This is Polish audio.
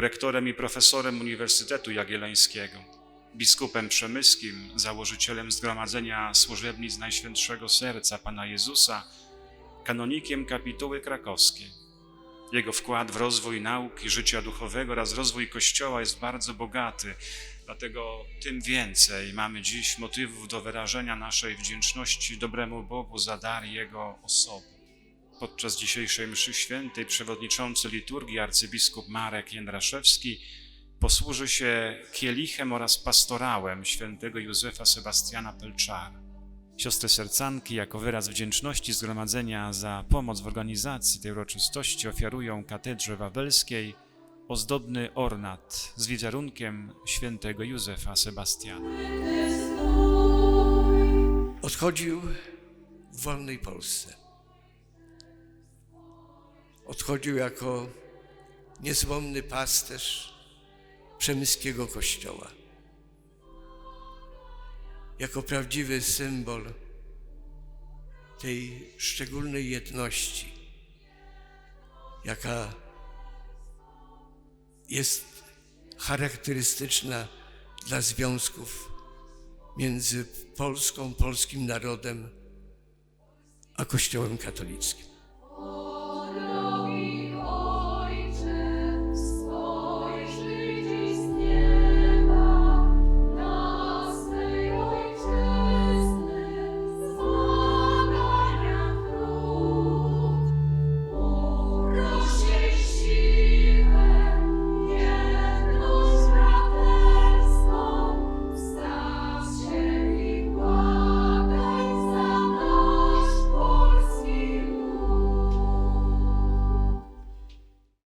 rektorem i profesorem Uniwersytetu Jagiellońskiego, biskupem przemyskim, założycielem Zgromadzenia Służebnic Najświętszego Serca Pana Jezusa, kanonikiem kapituły krakowskiej. Jego wkład w rozwój nauki, życia duchowego oraz rozwój Kościoła jest bardzo bogaty, dlatego tym więcej mamy dziś motywów do wyrażenia naszej wdzięczności dobremu Bogu za dar Jego osoby. Podczas dzisiejszej mszy świętej przewodniczący liturgii arcybiskup Marek Jędraszewski posłuży się kielichem oraz pastorałem świętego Józefa Sebastiana Pelczara. Siostry sercanki jako wyraz wdzięczności zgromadzenia za pomoc w organizacji tej uroczystości ofiarują katedrze wawelskiej ozdobny ornat z wizerunkiem świętego Józefa Sebastiana. Odchodził w wolnej Polsce. Odchodził jako niezłomny pasterz przemyskiego kościoła. Jako prawdziwy symbol tej szczególnej jedności, jaka jest charakterystyczna dla związków między Polską, polskim narodem, a Kościołem katolickim.